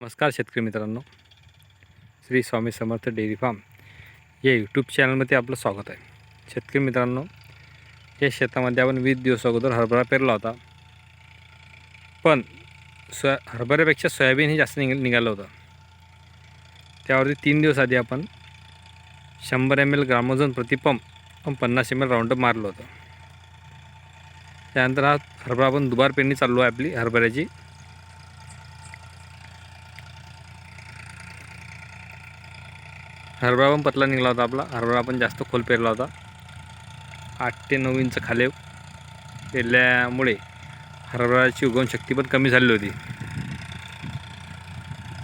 नमस्कार शेतकरी मित्रांनो. श्री स्वामी समर्थ डेअरी फार्म या यूट्यूब चॅनलमध्ये आपलं स्वागत आहे. शेतकरी मित्रांनो या शेतामध्ये आपण वीस दिवस अगोदर हरभरा पेरला होता. पण सोया हरभऱ्यापेक्षा सोयाबीन हे जास्त निघ निघालं होतं. त्यावरती तीन दिवस आधी आपण शंभर एम एल ग्रामोजन प्रतिपंप पन्नास एम एल राऊंडअप मारलं होतं. त्यानंतर हा हरभरा आपण दुबार पेरणी चालू आहे आपली हरभऱ्याची. हरभरा पण पतला निघाला होता आपला. हरभरा पण जास्त खोल पेरला होता. आठ ते नऊ इंच खाले पेरल्यामुळे हरभराची उगवण शक्ती पण कमी झालेली होती.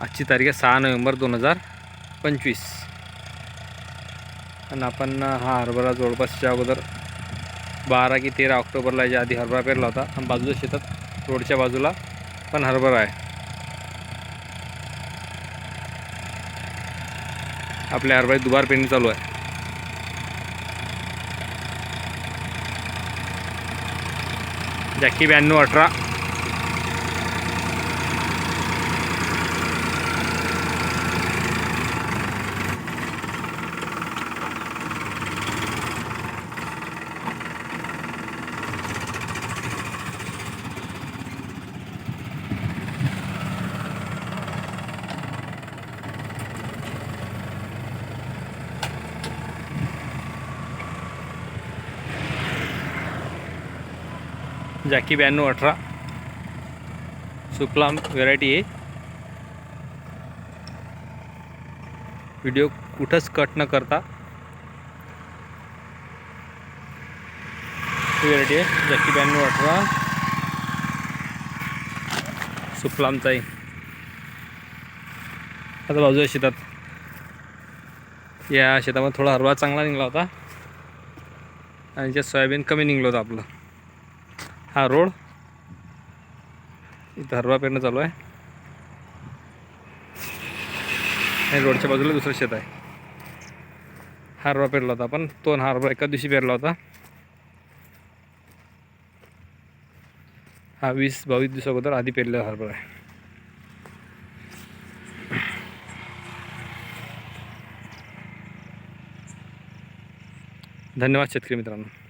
आजची तारीख आहे सहा नोव्हेंबर दोन हजार पंचवीस. आणि आपण हा हरभरा जवळपासच्या अगोदर बारा की तेरा ऑक्टोबरला याच्या आधी हरभरा पेरला होता. आणि बाजूच्या शेतात रोडच्या बाजूला पण हरभरा आहे. आपल्या हरभऱ्यात दुबार पेरणी चालू आहे. जॅकी ब्याण्णव अठरा. जॅकी ब्याण्णव अठरा. सुफलाम व्हेरायटी आहे व्हिडिओ कुठंच कट न करता. व्हेरायटी आहे जॅकी ब्याण्णव अठरा. सुफलामचा आहे आता बाजूच्या शेतात. या शेतामध्ये थोडा हरवा चांगला निघाला होता. आणि त्यात सोयाबीन कमी निघलं होतं आपलं. हा रोड. इथं हरवा पेरणं चालू आहे. आणि रोडच्या बाजूला दुसरं शेत आहे. हरवा पेरला होता आपण. तो हरवा हरभरा एका दिवशी पेरला होता. हा वीस बावीस दिवसाअगोदर आधी पेरलेला हरभरा आहे. धन्यवाद शेतकरी मित्रांनो.